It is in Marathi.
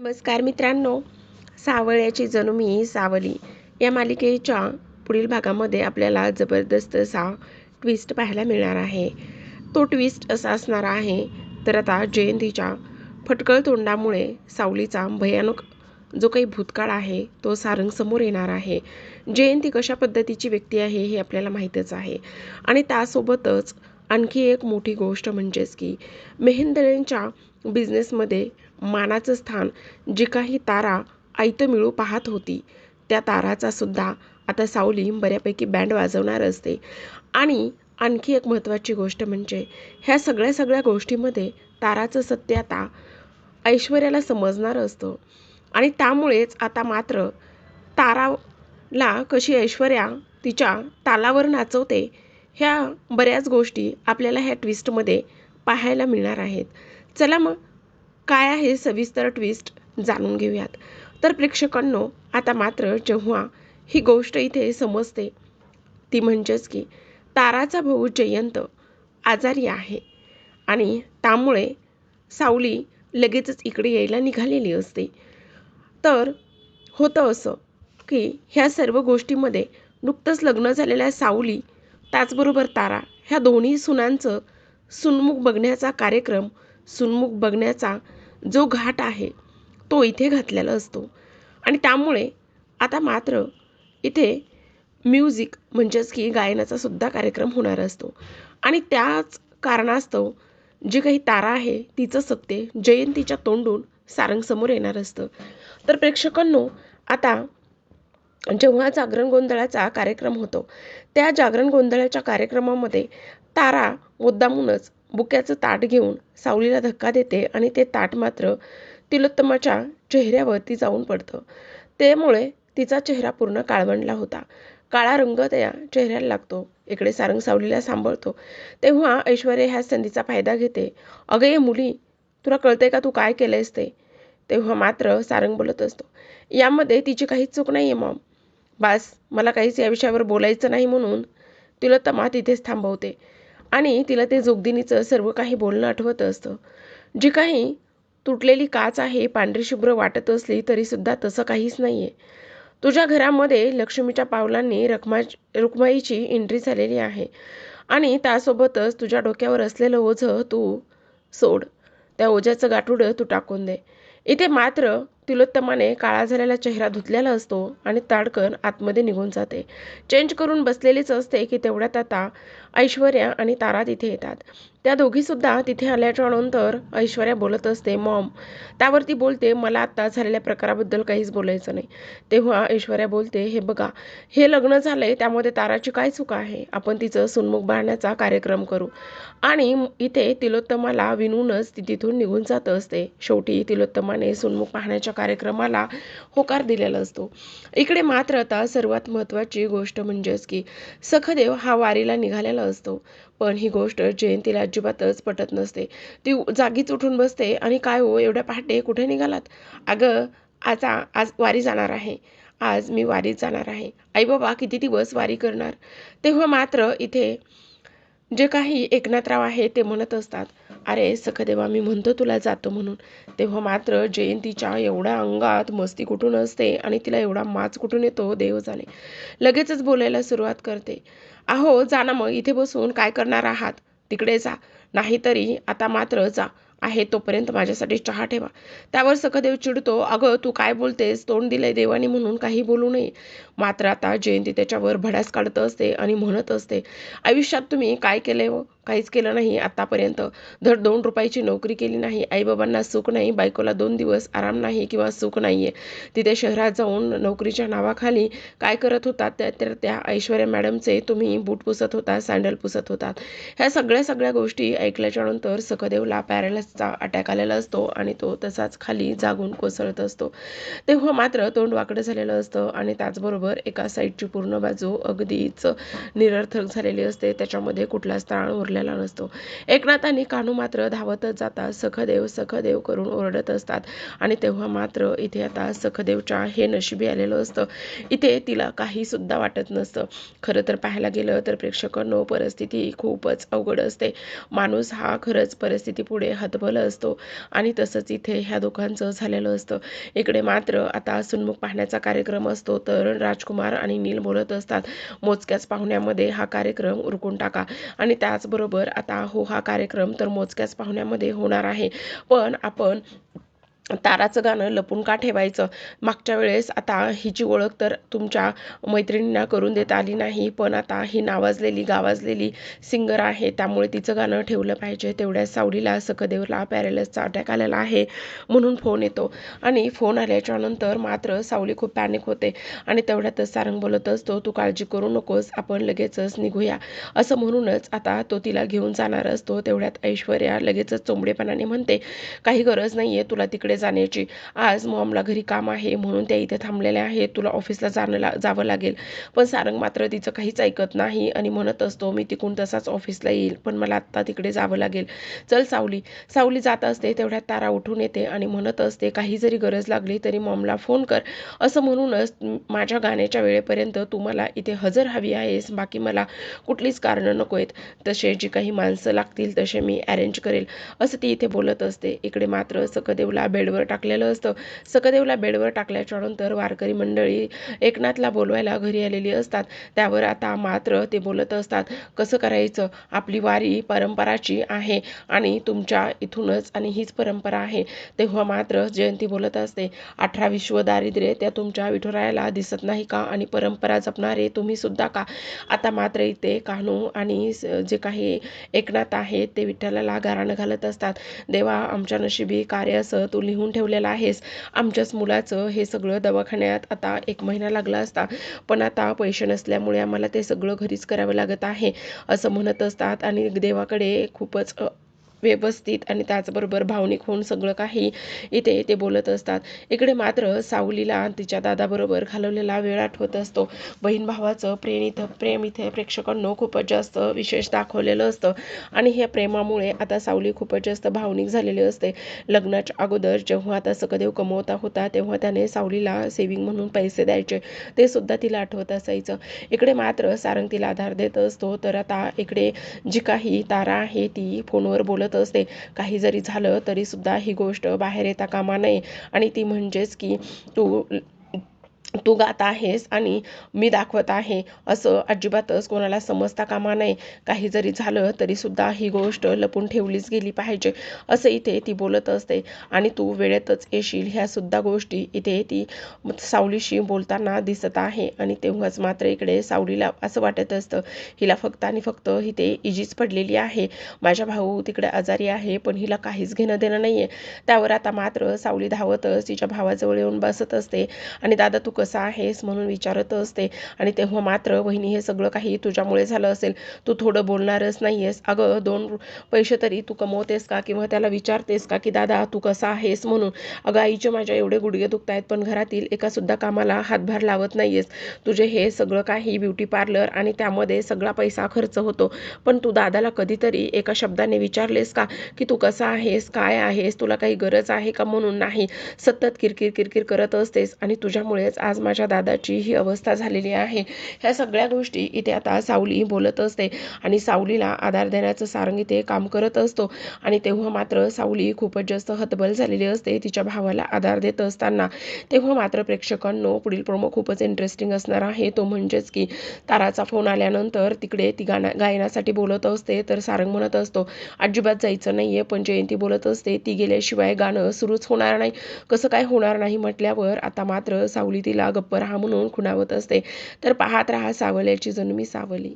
नमस्कार मित्रांनो. सावळ्याची जणू मी सावली. या मालिकेच्या पुढील भागामध्ये आपल्याला जबरदस्त असा ट्विस्ट पाहायला मिळणार आहे. तो ट्विस्ट असा असणार आहे तर आता जयंतीच्या फटकळ तोंडामुळे सावलीचा भयानक जो काही भूतकाळ आहे तो सारंग समोर येणार आहे. जयंती कशा पद्धतीची व्यक्ती आहे हे आपल्याला माहीतच आहे. आणि त्यासोबतच आणखी एक मोठी गोष्ट म्हणजेच की मेहेंदळेंच्या बिझनेसमध्ये मानाचं स्थान जी काही तारा ऐतं मिळू पाहत होती त्या ताराचा सुद्धा आता सावली बऱ्यापैकी बँड वाजवणार असते. आणि आणखी एक महत्त्वाची गोष्ट म्हणजे ह्या सगळ्या सगळ्या गोष्टीमध्ये ताराचं सत्य आता ऐश्वर्याला समजणार असतं. आणि त्यामुळेच आता मात्र ताराला कशी ऐश्वर्या तिच्या तालावर नाचवते ह्या बऱ्याच गोष्टी आपल्याला ह्या ट्विस्टमध्ये पाहायला मिळणार आहेत. चला मग काय आहे सविस्तर ट्विस्ट जाणून घेऊयात. तर प्रेक्षकांनो आता मात्र जेव्हा ही गोष्ट इथे समजते ती म्हणजेच की ताराचा भाऊ जयंत आजारी आहे आणि त्यामुळे सावली लगेचच इकडे यायला निघालेली असते. तर होतं असं की ह्या सर्व गोष्टीमध्ये नुकतंच लग्न झालेल्या सावली त्याचबरोबर तारा ह्या दोन्ही सुनांचं सुनमुख बघण्याचा कार्यक्रम सुनमुख बघण्याचा जो घाट आहे तो इथे घातलेला असतो. आणि त्यामुळे आता मात्र इथे म्युझिक म्हणजेच की गायनाचा सुद्धा कार्यक्रम होणार असतो. आणि त्याच कारणास्तव जी काही तारा आहे तिचं सत्य जयंतीच्या तोंडून सारंगसमोर येणार असतं. तर प्रेक्षकांनो आता जेव्हा जागरण गोंधळाचा कार्यक्रम होतो त्या जागरण गोंधळाच्या कार्यक्रमामध्ये तारा मुद्दामूनच बुक्याचं ताट घेऊन सावलीला धक्का देते आणि ते ताट मात्र तिलोत्तमाच्या चेहऱ्यावरती जाऊन पडतं. त्यामुळे तिचा चेहरा पूर्ण काळवंडला होता. काळा रंग त्या चेहऱ्याला लागतो. इकडे सारंग सावलीला सांभाळतो. तेव्हा ऐश्वर्या ह्या संधीचा फायदा घेते. अगं ये मुली तुला कळतंय का तू काय केलंयस ते? तेव्हा मात्र सारंग बोलत असतो. यामध्ये तिची काहीच चूक नाही आहे मॉम. बास मला काहीच या विषयावर बोलायचं नाही म्हणून तिला तमा तिथेच थांबवते. आणि तिला ते जोगदिनीचं सर्व काही बोलणं आठवत असतं. जी काही तुटलेली काच आहे पांढरी शुभ्र वाटत असली तरीसुद्धा तसं काहीच नाही आहे तुझ्या घरामध्ये लक्ष्मीच्या पावलांनी रखमा रुक्माईची एंट्री झालेली आहे. आणि त्यासोबतच तुझ्या डोक्यावर असलेलं ओझं तू सोड. त्या ओझ्याचं गाठुडं तू टाकून दे. इथे मात्र तिलोत्तमाने काळा झालेला चेहरा धुतलेला असतो आणि ताडकन आतमध्ये निघून जाते. चेंज करून बसलेलीच असते की तेवढ्यात आता ऐश्वर्या आणि तारा तिथे येतात. त्या दोघीसुद्धा तिथे आल्याच्यानंतर ऐश्वर्या बोलत असते मॉम. त्यावरती बोलते मला आत्ता झालेल्या प्रकाराबद्दल काहीच बोलायचं नाही. तेव्हा ऐश्वर्या बोलते हे बघा हे लग्न झालं आहे त्यामध्ये ताराची काय चूक आहे? आपण तिचं सुनमुख बाळण्याचा कार्यक्रम करू. आणि इथे तिलोत्तमाला विनूनच ती तिथून निघून जात असते. शेवटी तिलोत्तमाने सुनमुख पाहण्याच्या कार्यक्रमाला होकार दिलेला असतो. इकडे मात्र आता सर्वात महत्त्वाची गोष्ट म्हणजेच की सखदेव हा वारीला निघालेला असतो. पण ही गोष्ट जयंतीला अजिबातच पटत नसते. ती जागीच उठून बसते आणि काय हो एवढ्या पहाटे कुठे निघालात? अगं आता आज वारी जाणार आहे. आज मी वारीत जाणार आहे. आई बाबा किती दिवस वारी करणार? तेव्हा मात्र इथे जे काही एकनाथराव आहे ते म्हणत असतात अरे सखदेवा मी म्हणतो तुला जातो म्हणून. तेव्हा मात्र जयंतीच्या एवढ्या अंगात मस्ती कुठून असते आणि तिला एवढा माच कुठून येतो देव जाणे. लगेचच बोलायला सुरुवात करते. अहो जा ना मग इथे बसून काय करणार आहात? तिकडे जा. नाहीतरी आता मात्र जा. आहे तोपर्यंत माझ्यासाठी चहा ठेवा. त्यावर सखदेव चिडतो. अगं तू काय बोलतेस? तोंड दिलंय देवाने म्हणून काही बोलू नये. मात्र आता जयंती त्याच्यावर भडास काढत असते आणि म्हणत असते आयुष्यात तुम्ही काय केलंय व काहीच केलं नाही. आतापर्यंत धड दोन रुपयाची नोकरी केली नाही. आईबाबांना सुख नाही. बायकोला दोन दिवस आराम नाही किंवा सुख नाही आहे तिथे शहरात जाऊन नोकरीच्या नावाखाली काय करत होता त्या तर त्या ऐश्वर्या मॅडमचे तुम्ही बूट पुसत होता सँडल पुसत होतात. ह्या सगळ्या सगळ्या गोष्टी ऐकल्याच्यानंतर सखदेवला पॅरालासचा अटॅक आलेला असतो आणि तो तसाच खाली जागून कोसळत असतो. तेव्हा मात्र तोंड वाकडं झालेलं असतं आणि त्याचबरोबर एका साईडची पूर्ण बाजू अगदीच निरर्थक झालेली असते. त्याच्यामध्ये कुठलाच ताण उरल्या ठेवलेला नसतो. एकनाथ आणि कानू मात्र धावतच जातात. सखदेव सखदेव करून ओरडत असतात. आणि तेव्हा मात्र इथे आता सखदेवच्या हे नशिबी आलेलं असतं. इथे तिला काही सुद्धा वाटत नसतं. खरं तर पाहायला गेलं तर प्रेक्षकांनो परिस्थिती खूपच अवघड असते. माणूस हा खरंच परिस्थितीपुढे हतबल असतो. आणि तसंच इथे ह्या दोघांचं झालेलं असतं. इकडे मात्र आता सुन्मुख पाहण्याचा कार्यक्रम असतो. तर राजकुमार आणि नील बोलत असतात मोजक्याच पाहुण्यामध्ये हा कार्यक्रम उरकून टाका. आणि त्याचबरोबर बरोबर आता हो हा कार्यक्रम तर मोजक्याच पाहुण्यामध्ये होणार आहे. पण आपण ताराचं गाणं लपून का ठेवायचं? मागच्या वेळेस आता हिची ओळख तर तुमच्या मैत्रिणींना करून देता आली नाही पण आता ही नावाजलेली गावाजलेली सिंगर आहे. त्यामुळे तिचं गाणं ठेवलं पाहिजे. तेवढ्या सावलीला सखदेवला पॅरेलसचा अटॅक आलेला आहे म्हणून फोन येतो. आणि फोन आल्याच्यानंतर मात्र सावली खूप पॅनिक होते. आणि तेवढ्यातच सारंग बोलत असतो तू काळजी करू नकोस आपण लगेचच निघूया. असं म्हणूनच आता तो तिला घेऊन जाणार असतो तेवढ्यात ऐश्वर्या लगेचच चोंबडेपणाने म्हणते काही गरज नाही आहे तुला तिकडे जाण्याची. आज मॉमला घरी काम आहे म्हणून त्या इथे थांबलेल्या आहेत. तुला ऑफिसला जाणं ला जावं लागेल. पण सारंग मात्र तिचं काहीच ऐकत नाही आणि म्हणत असतो मी तिकून तसाच ऑफिसला येईल पण मला आत्ता तिकडे जावं लागेल. चल सावली. सावली जात असते तेवढ्यात तारा उठून येते आणि म्हणत असते काही जरी गरज लागली तरी मॉमला फोन कर. असं म्हणूनच माझ्या गाण्याच्या वेळेपर्यंत तू मला इथे हजर हवी आहेस. बाकी मला कुठलीच कारणं नको आहेत. तसे जी काही माणसं लागतील तसे मी अरेंज करेल. असं ती इथे बोलत असते. इकडे मात्र सकदेवला बेडवर टाकलेलं असतं. सकदेवला बेडवर टाकल्याच्या नंतर वारकरी मंडळी एकनाथला बोलवायला घरी आलेली असतात. त्यावर आता मात्र ते बोलत असतात कसं करायचं? आपली वारी परंपराची आहे आणि तुमच्या इथूनच आणि हीच परंपरा आहे. तेव्हा मात्र जयंती बोलत असते अठरा विश्व दारिद्र्य त्या तुमच्या विठुरायाला दिसत नाही का? आणि परंपरा जपणारे तुम्ही सुद्धा का? आता मात्र इथे कान्हू आणि जे काही एकनाथ आहेत ते विठ्ठलाला गाराणं घालत असतात. देवा आमच्या नशिबी कार्य असं तू लिहून ठेवलेलं आहेस. आमच्याच मुलाचं हे सगळं दवाखान्यात आता एक महिना लागला असता. पण आता पैसे नसल्यामुळे आम्हाला ते सगळं घरीच करावं लागत आहे. असं म्हणत असतात आणि देवाकडे खूपच व्यवस्थित आणि त्याचबरोबर भावनिक होऊन सगळं काही इथे ते बोलत असतात. इकडे मात्र सावलीला तिच्या दादाबरोबर घालवलेला वेळ आठवत असतो. बहीण भावाचं प्रेम इथं प्रेम इथे प्रेक्षकांनो खूपच जास्त विशेष दाखवलेलं असतं. आणि ह्या प्रेमामुळे आता सावली खूपच जास्त भावनिक झालेली असते. लग्नाच्या अगोदर जेव्हा आता सकदेव कमवता होता तेव्हा त्याने सावलीला सेविंग म्हणून पैसे द्यायचे. ते सुद्धा तिला आठवत असायचं. इकडे मात्र सारंग तिला आधार देत असतो. तर आता इकडे जी काही तारा आहे ती फोनवर बोलत करत असते. काही जरी झालं तरी सुद्धा ही गोष्ट बाहेर येता कामा नये. आणि ती म्हणजेच की तू तू गात आहेस आणि मी दाखवत आहे असं अजिबातच कोणाला समजता कामा नये. काही जरी झालं तरी सुद्धा ही गोष्ट लपून ठेवलीच गेली पाहिजे असं इथे ती बोलत असते. आणि तू वेळेतच येशील ह्यासुद्धा गोष्टी इथे ती सावलीशी बोलताना दिसत आहे. आणि तेव्हाच मात्र इकडे सावलीला असं वाटत असतं हिला फक्त आणि फक्त इथे इजीच पडलेली आहे. माझ्या भाऊ तिकडे आजारी आहे पण हिला काहीच घेणं देणं नाहीये. त्यावर आता मात्र सावली धावतच तिच्या भावाजवळ येऊन बसत असते. आणि दादा तू कसा आहेस म्हणून विचारत असते. आणि तेव्हा मात्र वहिनी हे सगळं काही तुझ्यामुळे झालं असेल. तू थोडं बोलणारच नाही आहेस अगं दोन पैसे तरी तू कमवतेस का? किंवा त्याला विचारतेस का की दादा तू कसा आहेस? म्हणून. अगं आईचे माझ्या एवढे गुडघे दुखत आहेत पण घरातील एकासुद्धा कामाला हातभार लावत नाही आहेस तुझे हे सगळं काही ब्युटी पार्लर आणि त्यामध्ये सगळा पैसा खर्च होतो. पण तू दादाला कधीतरी एका शब्दाने विचारलेस का? की तू कसा आहेस? काय आहेस? तुला काही गरज आहे का? म्हणून नाही. सतत किरकिर किरकिर करत असतेस आणि तुझ्यामुळेच आज आज माझ्या दादाची ही अवस्था झालेली आहे. ह्या सगळ्या गोष्टी इथे आता सावली बोलत असते आणि सावलीला आधार देण्याचं सारंग इथे काम करत असतो. आणि तेव्हा मात्र सावली खूपच जास्त हतबल झालेली असते. तिच्या भावाला आधार देत असताना तेव्हा मात्र प्रेक्षकांनो पुढील प्रोमो खूपच इंटरेस्टिंग असणार आहे. तो म्हणजेच की ताराचा फोन आल्यानंतर तिकडे ती गाणं गायनासाठी बोलत असते. तर सारंग म्हणत असतो अजिबात जायचं नाही आहे पण जयंती बोलत असते. ती गेल्याशिवाय गाणं सुरूच होणार नाही. कसं काय होणार नाही? म्हटल्यावर आता मात्र सावली तिला गप्प राहा म्हणून खुणावत असते. तर पाहत राहा सावल्याची जन्मी सावली.